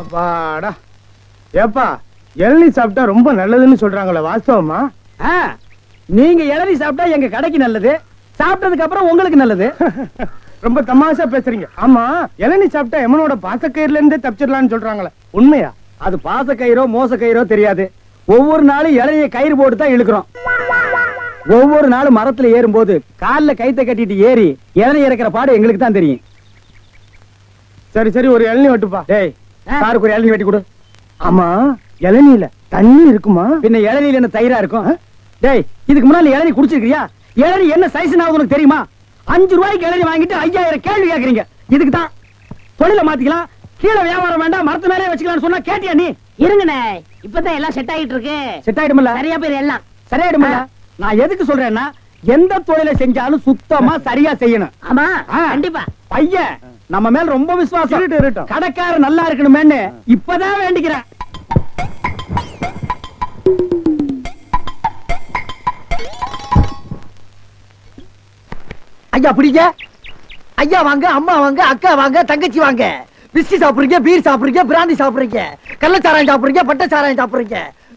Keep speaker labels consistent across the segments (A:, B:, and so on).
A: அப்பாடா. ஏப்பா இளநீ சாப்பிட்டா ரொம்ப நல்லதுன்னு சொல்றாங்களே வாஸ்தவமா?
B: நீங்க இளநீ சாப்பிட்டா எங்க கடைக்கு நல்லது சாப்பிட்டதுக்கு அப்புறம் உங்களுக்கு நல்லது.
A: ரொம்ப தமாஷா பேசுறீங்க. ஆமா இளநீ சாப்பிட்டா எமனோட பாசக்கயிறுல இருந்தே தப்பிச்சிடலாம்னு சொல்றாங்களே. உண்மையா?
B: அது பாச கயிறோ மோச கயிறோ தெரியாது. ஒவ்வொரு நாளும் இளநிய கயிறு போட்டு தான் இழுக்கிறோம். ஒவ்வொரு நாளும் மரத்துல ஏறும்போது கால்ல கைத்த கட்டிட்டு ஏறி இளநீ இறக்கிற பாடு எங்களுக்கு தான் தெரியும்.
A: சரி சரி ஒரு இளநீ வெட்டுப்பா.
B: டேய் சாருக்கு ஒரு இளநீ வெட்டி கொடு.
A: ஆமா இளநீல தண்ணி இருக்குமா?
B: பின்ன இளநீல என்ன தயிரா இருக்கும்? டேய் இதுக்கு முன்னால இளநீ குடிச்சிருக்கியா இளநீ என்ன சைஸ் உனக்கு தெரியுமா? அஞ்சு ரூபாய்க்கு இளநீ வாங்கிட்டு ஐயாயிரம் கேள்வி கேக்குறீங்க. இதுக்கு தான். தொழில மாத்திக்கலாம். கீழே வியாபாரம் வேண்டாம் மரத்து மேலே வச்சுக்கலாம்னு சொன்னா கேட்டியா நீ?
C: இருங்கண்ணே இப்பதான் எல்லாம் செட் ஆகிட்டு இருக்கு.
B: செட் ஆயிடுமில்ல?
C: சரியா பேர் எல்லாம்.
B: சரியாயிடுமில்ல? நான் எதுக்கு சொல்றேன்னா எந்த தொழிலை செஞ்சாலும் சுத்தமா சரியா செய்யணும்.
C: ஆமா. கண்டிப்பா.
B: பையன் நம்ம மேல ரொம்ப விசுவாசம். கடைக்காரர் நல்லா இருக்கணுமேன்னு இப்பதான் வேண்டிக்கிறேன்.
D: ஐயா பிடிங்க. ஐயா வாங்க அம்மா வாங்க அக்கா வாங்க தங்கச்சி வாங்க. விஸ்கி சாப்பிடுறீங்க பீர் சாப்பிடுறீங்க பிராந்தி சாப்பிடுறீங்க. கள்ளச்சாராயம் சாப்பிடுறீங்க பட்ட சாராயம் சாப்பிடுறீங்க.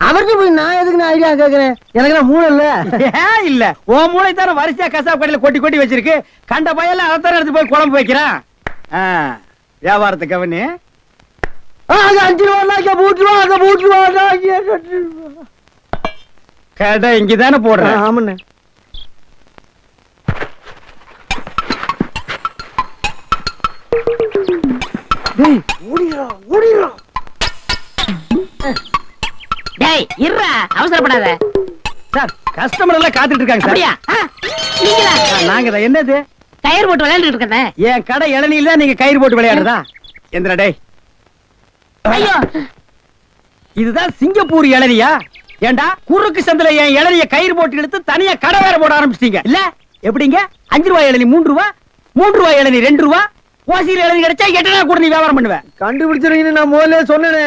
D: அவருக்கு போய் நான் எதுக்கு நான் ஐடியா கேக்குறேன்? எனக்கு நான் மூளை இல்ல.
B: ஏன் இல்ல. உன் மூளை தானே வரிசையா கசாப் கடையில கொட்டி கொட்டி வச்சிருக்கு. கண்ட பையெல்லாம் அதான் எடுத்து போய் குழம்பு வைக்கிறான். வியாபாரத்தை கவனி.
D: ஆ, அங்க அஞ்சு ரூபா மூட்டு ரூபா அங்க மூட்டு ரூபா.
B: கடை இங்கதானே போடுறேன்
D: ஆமாண்ணே. ஓடிடுறா ஓடிடுறா
C: டேய் இருடா அவசரப்படாத.
B: சார் கஸ்டமர் எல்லாம் காத்துட்டு இருக்காங்க சார்.
C: அப்படியா? ஆ, நீங்களா?
B: நாங்க தான் என்னது?
C: கயிறு போட்டு விளையாண்டுட்டு இருக்கேன்
B: என் கடை இளநில தான் நீங்க கயிறு போட்டு விளையாடுறதா? எந்திரா டேய்.
C: ஐயோ.
B: இதுதான் சிங்கப்பூர் இளநியா? ஏண்டா குறுக்கு சந்தில என் இளநிய கயிறு போட்டு எடுத்து தனியா கடை வேற போட ஆரம்பிச்சிட்டீங்க. இல்ல எப்படிங்க? அஞ்சு ரூபாய் இளநி மூன்று ரூபா மூன்று ரூபாய் இளநி ரெண்டு ரூபா ஓசியில் இளநி கிடைச்சா எட்டனா கூட நீ வியாபாரம் பண்ணுவேன்
D: கண்டுபிடிச்சிருக்கீங்கன்னு நான் முதல்ல சொன்னேனே.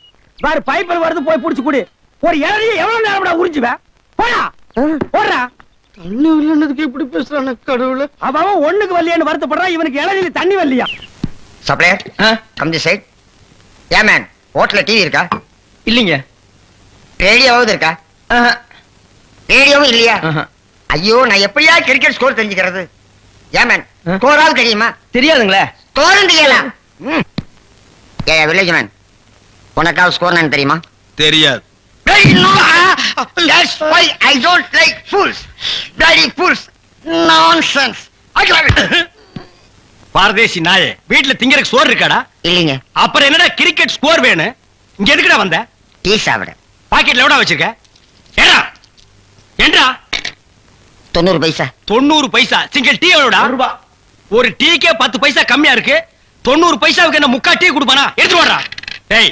B: பாரு பைப்பில் வருது போய் புடிச்சு குடி. ஒரு இளநியை எவ்வளவு நேரம் உறிஞ்சுவேன் போடா போடுறா.
D: தண்ணி வரலன்னதுக்கு இப்படி பேசுறான கடவுள?
B: அவன் அவன் ஒண்ணுக்கு வரலையான்னு வருத்தப்படுறான் இவனுக்கு இளநில தண்ணி வரலையா?
E: Supplier come the side a man ஹோட்டல்ல டிவி இருக்கா?
F: இல்லீங்க.
E: ரேடியோவாவது இருக்கா? ரேடியோவும் இல்லையா? ஐயோ நான் எப்படியா கிரிக்கெட் ஸ்கோர் தெரிஞ்சுக்கிறது? A man? ஸ்கோராவது தெரியுமா?
F: தெரியாதுங்களே.
E: ஸ்கோரும் தெரியலாம் ம். ஏ வில்லேஜ் மேன் உனக்காவது ஸ்கோர் நான் தெரியுமா?
F: தெரியாது.
E: That's why I don't like fools. Bloody fools. Nonsense. I love it.
F: பாரதேசி நாயே வீட்டுல திங்கறதுக்கு சோறு இருக்காடா?
E: இல்லைங்க.
F: அப்புறம் என்னடா கிரிக்கெட் ஸ்கோர் வேணும் இங்க எதுக்குடா வந்த?
E: டீ சாப்பிட.
F: பாக்கெட்ல எவ்வளவு வச்சிருக்க? ஏடா ஏண்டா?
E: தொண்ணூறு பைசா.
F: தொண்ணூறு பைசா. Single tea எவ்வளோடா? ஒரு டீக்கே பத்து பைசா கம்மியா இருக்கு. தொண்ணூறு பைசாவுக்கு என்ன முக்கா டீ கொடுப்பானா? எடுத்து வாடா. டேய்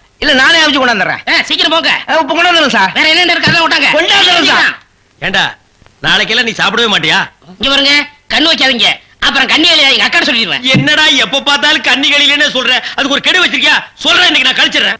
D: இல்ல நானே அவிச்சு கொண்டாந்துறேன்.
C: சீக்கிரம் போங்க.
D: இப்ப கொண்டாந்துறேன் சார்.
C: வேற என்ன இருக்கு விட்டாங்க
D: கொண்டாந்துறேன் சார்.
F: ஏண்டா நாளைக்கெல்லாம் நீ சாப்பிடவே மாட்டியா?
C: இங்க பாருங்க கண்ணு வைக்காதீங்க அப்புறம் கண்ணி எங்க அக்கா சொல்லிடுவேன்.
F: என்னடா எப்ப பார்த்தாலும் கன்னிகளிலே சொல்ற? அதுக்கு ஒரு கெடு வச்சிருக்கியா? சொல்றேன் இன்னைக்கு நான் கழிச்சிடுறேன்.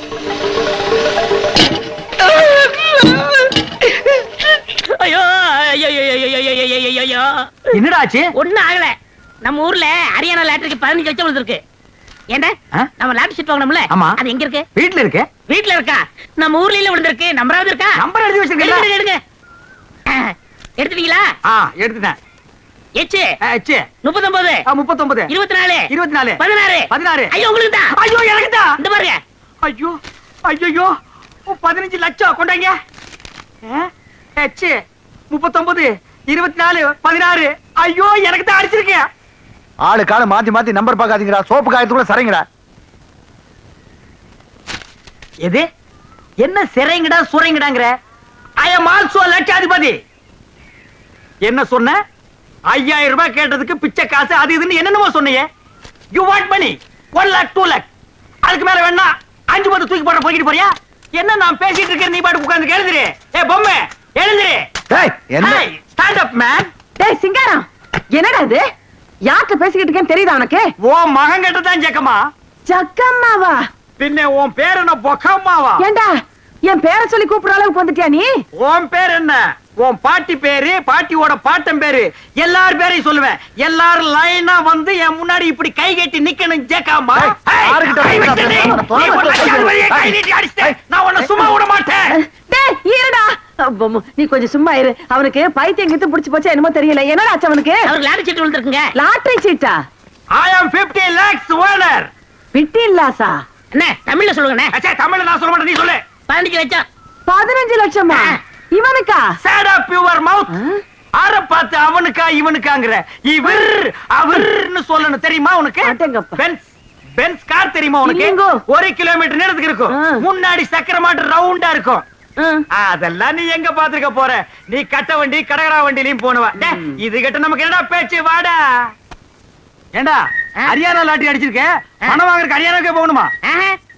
B: என்னடா ஆச்சு
C: ஒண்ணும் ஆகல. நம்ம ஊர்ல ஹரியானா லாட்டரிக்கு பதினஞ்சு லட்சம் விழுந்திருக்கு. ஏண்டா? நம்ம லாட்டரி சீட் வாங்கணும்ல?
B: ஆமா.
C: அது எங்க இருக்கு?
B: வீட்ல இருக்கு.
C: வீட்ல இருக்கா? நம்ம ஊர்ல இல்ல விழுந்திருக்கு. நம்பராவது இருக்கா?
B: நம்பர் எழுதி
C: எடுங்க
B: வச்சிருக்கீங்களா
C: எடுங்க, எடுத்துட்டீங்களா?
B: ஆ எடுத்துட்டேன்.
C: எச்சு. முப்பத்தொன்பது
B: முப்பத்தொன்பது
C: இருபத்தி நாலு
B: இருபத்தி நாலு
C: பதினாறு.
B: பதினாறு.
C: ஐயோ உங்களுக்கு தான்
B: ஐயோ எனக்கு தான்
C: இந்த பாருங்க.
B: ஐயோ ஐயோ பதினஞ்சு லட்சம். கொண்டாங்க. ஹெச் முப்பத்தொன்பது இருபத்தி நாலு பதினாறு. ஐயோ எனக்கு தான் அடிச்சிருக்கேன்
G: ஆளு கால மாத்தி மாத்தி நம்பர் பார்க்காதீங்கடா. சோப்பு காயத்துக்குள்ள சரிங்கடா
B: எது? என்ன சிறைங்கடா சுரைங்கடாங்கிற? ஐ எம் ஆல்சோ லட்சாதிபதி. என்ன சொன்ன? ஐயாயிரம் ரூபாய் கேட்டதுக்கு பிச்சை காசு அது இதுன்னு என்னென்னமோ சொன்னீங்க you want money one lakh two lakh அதுக்கு மேல வேணா அஞ்சு பத்து தூக்கி போட போய்கிட்டு போறியா? என்ன நான் பேசிட்டு இருக்கேன் நீ பாட்டு உட்கார்ந்து எழுதுரு ஏ பொம்மை எழுதுரு
G: என்ன?
B: ஸ்டாண்ட் அப் மேன்
H: டேய் சிங்காரம். என்னடா இது? யார்கிட்ட பேசிக்கிட்டு இருக்கேன்னு தெரியுதா உனக்கு?
B: ஓ மகன் கிட்ட தான் ஜக்கமா
H: ஜக்கம்மாவா?
B: பின்ன உன் பேர் என்ன? பொக்கம்மாவா?
H: ஏண்டா என் பேரை சொல்லி கூப்பிடுற அளவுக்கு வந்துட்டியா நீ?
B: உன் பேர் என்ன? உன் பாட்டி பேரு பாட்டியோட பாட்டன் பேரு. எல்லார் பேரையும் சொல்லுவேன். எல்லாரும் லைனா வந்து என் முன்னாடி இப்படி கை கட்டி நிக்கணும் ஜேக்காமா
H: அப்பம், நீ கொஞ்சம் சும்மா இரு. அவனுக்கு பைத்தியம் கித்து புடிச்சு போச்சா என்னமோ தெரியல. என்னடா ஆச்சு அவனுக்கு?
C: அவருக்கு லாட்டரி சீட் விழுந்திருக்குங்க.
H: லாட்டரி சீட்டா?
B: ஐ ஆம் 50 lakhs ஓனர்
H: விட்டி இல்லாசா
C: என்ன தமிழ்ல சொல்லுங்கண்ணே.
B: அச்சே தமிழ்ல நான் சொல்ல மாட்டேன் நீ சொல்லு.
C: பதினஞ்சு லட்சம்.
H: பதினஞ்சு லட்சமா? இவனுக்கா?
B: Shut up your mouth? ஆற பார்த்து அவனுக்கா இவனுக்காங்கிற. இவர் அவர்னு சொல்லணும். தெரியுமா உனக்கு. பென்ஸ் பென்ஸ் கார் தெரியுமா உனக்கு. ஒரு கிலோமீட்டர் நேரத்துக்கு இருக்கும். முன்னாடி சக்கர மாட்டு ரவுண்டா இருக்கும். அதெல்லாம் நீ எங்க பாத்துக்க போற? நீ கட்ட வண்டி கடகரா வண்டிலையும் போனவ. இது கிட்ட நமக்கு என்னடா பேச்சு? வாடா. ஏண்டா? ஹரியானா லாட்டி அடிச்சிருக்க? பணம் வாங்குறதுக்கு ஹரியானாக்கே போகணுமா?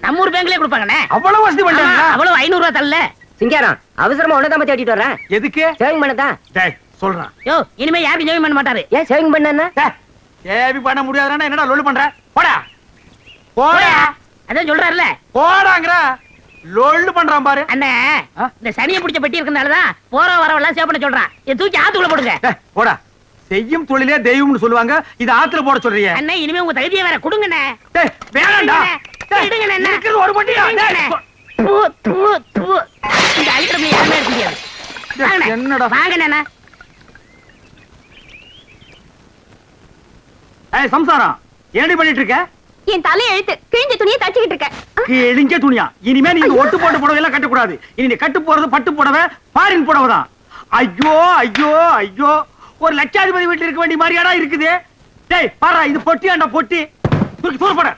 C: நம்ம ஊர் பேங்க்லயே கொடுப்பாங்கண்ணே.
B: அவ்வளவு வசதி
C: ஆமா,
B: பண்றாங்க
C: அவ்வளவு ஐநூறு ரூபா தரல.
H: சிங்காரம் அவசரமா உனதான் தேடிட்டு வரேன்
B: எதுக்கு?
H: சேவிங் பண்ணதான்
B: டேய் சொல்றான்
C: யோ இனிமே யாருக்கும் ஜெயம் பண்ண மாட்டாரு.
H: ஏன் சேவிங் பண்ண
B: ஏவி பண்ண முடியாதுன்னா என்னடா லொல்லு பண்ற? போடா. போடா.
C: அதான் சொல்றாருல
B: போடாங்கற லொல்லு பண்றான் பாரு.
C: அண்ணே? இந்த சனியை பிடிச்ச பெட்டி இருக்கனாலதான் போற வரவெல்லாம் சேவ் பண்ண சொல்றான். இதை தூக்கி ஆத்துக்குள்ள போடுங்க.
B: போடா. செய்யும் தொழிலே தெய்வம்னு சொல்லுவாங்க. இது ஆத்துல போட சொல்றீங்க
C: அண்ணே இனிமே உங்க தகுதியை வேற கொடுங்கண்ணே.
B: டேய் வேணாம்டா
C: விடுங்கண்ணே?
B: இருக்கிறது ஒரு பட்டியா.
C: தூ, தூ, தூ. இந்த அழுத்தம் யாருமே வாங்கண்ணே.
B: என்னடா?
C: வாங்கண்ணே
B: ஏய் சம்சாரம். ஏடி பண்ணிட்டு இருக்க?
I: என் தலை எழுத்து கிழிஞ்ச துணியை தச்சுக்கிட்டு இருக்கேன்.
B: கிழிஞ்ச துணியா? இனிமே நீங்க ஒட்டு போட்டு புடவை எல்லாம் கட்டக்கூடாது. இனி நீ கட்டு போறது பட்டு புடவை பாரின் புடவை தான். ஐயோ ஐயோ ஐயோ. ஒரு லட்சாதிபதி வீட்டுல இருக்க வேண்டிய மாதிரியாடா இருக்குது. டேய் பாரு இது பொட்டியாண்டா பொட்டி. தூக்கி தூர போட.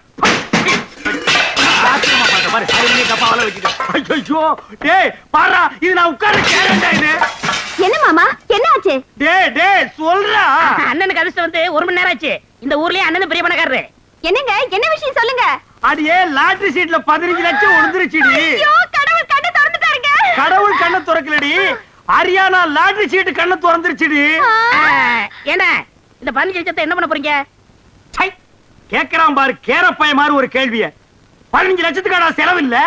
B: நீ
I: என்ன மாமா? என்ன ஆச்சு?
B: டேய் டேய் சொல்றா.
C: அண்ணனுக்கு அதிர்ஷ்டம் வந்து ஒரு மணி நேரம் ஆச்சு. இந்த ஊர்லயே அண்ணன் பெரிய பணக்காரரு
I: என்னங்க? என்ன விஷயம் சொல்லுங்க?
B: அடியே லாட்டரி சீட்ல பதினஞ்சு லட்சம் விழுந்துருச்சுடி
I: ஐயோ கடவுள் கண்ணை திறந்துட்டாருங்க
B: கடவுள் கண்ணை திறக்கலடி. ஹரியானா லாட்டரி சீட்டு கண்ணை திறந்துருச்சுடி.
C: ஏண்ணே இந்த பதினஞ்சு லட்சத்தை என்ன பண்ண போறீங்க?
B: கேக்குறான் பாரு கேரப்பாய மாதிரி ஒரு கேள்விய. பதினஞ்சு லட்சத்துக்கான செலவு இல்ல.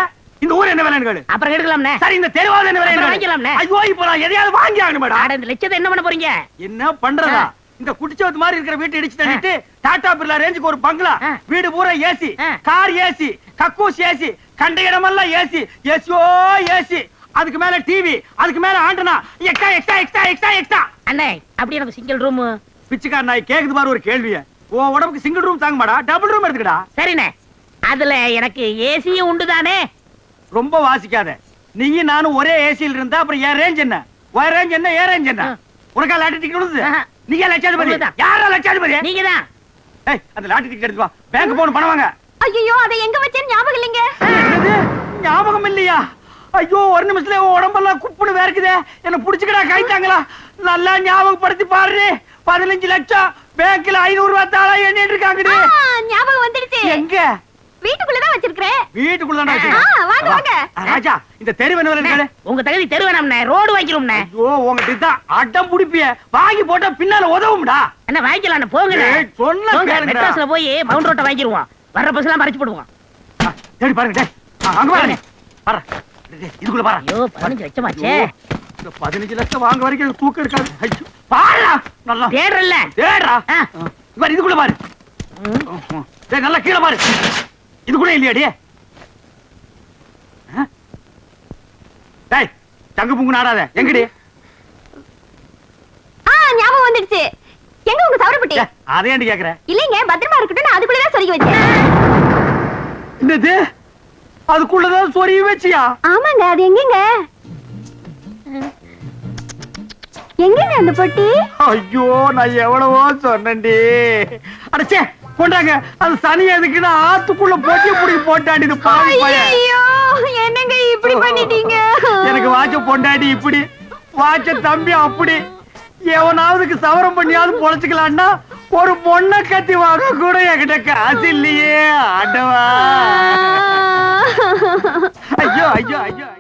B: இந்த ஊர் என்ன விலைன்னு கேளு.
C: அப்புறம் எடுக்கலாம்ண்ணே
B: சரி இந்த தெருவாத என்ன விலை
C: வாங்கிக்கலாம்ண்ணே.
B: ஐயோ இப்போ நான் எதையாவது வாங்கி ஆகணும் மேடம்
C: இந்த லட்சத்தை என்ன பண்ண போறீங்க?
B: என்ன பண்றதா? இந்த குட்டிச்சவத்து மாதிரி இருக்கிற வீட்டை இடிச்சு தள்ளிட்டு டாடா பிர்லா ரேஞ்சுக்கு ஒரு பங்களா. வீடு பூரா ஏசி. Car AC. கக்கூஸ் ஏசி. கண்ட இடமெல்லாம் ஏசி. ஏசியோ ஏசி. அதுக்கு மேல டிவி அதுக்கு மேல antenna. Extra extra extra extra extra.
C: அண்ணே அப்படி எனக்கு சிங்கிள் ரூம்
B: பிச்சைக்கார நாய் கேக்குது பாரு ஒரு கேள்விய. உன் உடம்புக்கு சிங்கிள் ரூம் தாங்க மாடா டபுள் ரூம் எடுத்துக்கடா.
C: சரிண்ணே. அதுல எனக்கு ஏசியும் உண்டு தானே
B: ரொம்ப வாசிக்காத. நீயும் நானும் ஒரே ஏசியில் இருந்தா அப்புறம் என் ரேஞ்ச் என்ன? உன் ரேஞ்ச் என்ன? ஏன் ரேஞ்ச் என்ன. உனக்கா லாட்டரி டிக்கெட். நீங்க லட்சாதிபதி. யாரா லட்சாதிபதி?
C: நீங்க தான்
B: ஏய் அந்த லாட்டரி டிக்கெட் எடுத்து வா. பேங்க் போன் பணம் வாங்க.
I: ஐயோ அதை எங்க வச்சேன்னு ஞாபகம் இல்லைங்க.
B: ஞாபகம் இல்லையா? ஐயோ ஒரு நிமிஷத்துல உடம்பெல்லாம் குப்புன்னு வேர்க்குதே. என்ன புடிச்சுக்கடா கைத்தாங்களா நல்லா ஞாபகப்படுத்தி பாரு பதினஞ்சு லட்சம் பேங்க்ல ஐநூறு ரூபாய் தாளா எண்ணிட்டு இருக்காங்கடி.
I: ஆ, ஞாபகம் வந்துடுச்சு.
B: எங்க?
I: வீட்டுக்குள்ளதான் வச்சிருக்கிறேன்.
B: வீட்டுக்குள்ள தானே
I: ஆ, வாங்க, வாங்க.
B: ராஜா இந்த தெரு இருக்காரு
C: உங்க தகுதி தெருவேணம்ண்ணே ரோடு வாங்கிக்கிறோம்ண்ணே.
B: ஐயோ உங்ககிட்ட தான் அடம் புடிப்பிய. வாங்கி போட்டா பின்னால உதவும்டா.
C: என்ன வாங்கிக்கலாம் போங்க
B: சொன்னா.
C: மெட்ராஸ்ல போய் மவுண்ட் ரோட்டை வாங்கிடுவோம் வர்ற பஸ் எல்லாம் மறைச்சு போடுவோம்.
B: தேடி பாருங்க அங்க பாருங்க பாரு இதுக்குள்ள பாரு
C: ஐயோ பதினஞ்சு லட்சமாச்சே.
B: ஐயோ, இந்த பதினஞ்சு லட்சம் வாங்க வரைக்கும் ஐயோ, பாருடா நல்லா.
C: தேடுறல்ல.
B: தேடுறா. இதுக்குள்ள பாரு. நல்லா கீழே பாரு. இதுக்குள்ள இல்லையாடி? ஆ? டேய் தங்க புங்கு நாடாத. எங்கடி?
I: ஆ ஞாபகம் வந்துடுச்சு. எங்க உங்க சவரப்பட்டி
B: அதை ஏன்டி கேக்குற?
I: இல்லைங்க பத்திரமா இருக்கட்டும் நான் அதுக்குள்ளதான் சொருகி வச்சேன்.
B: என்னது? அதுக்குள்ளதான் சொருகி வச்சியா?
I: ஆமாங்க அது எங்கங்க? எங்கங்க அந்த பொட்டி?
B: ஐயோ நான் எவ்வளவோ சொன்னேன்டி. அடச்சே கொண்டாங்க. அது சனி எதுக்குன்னு ஆத்துக்குள்ள போட்டி பையன்
I: ஐயோ என்னங்க இப்படி பண்ணிட்டீங்க?
B: எனக்கு வாட்ச பொண்டாடி இப்படி வாட்ச தம்பி அப்படி. எவனாவதுக்கு சவரம் பண்ணியாவது பொழைச்சுக்கலான்னா ஒரு பொண்ணை கத்தி வாங்க கூட என்கிட்ட காசு இல்லையே ஐயோ ஐயோ ஐயோ ஐயோ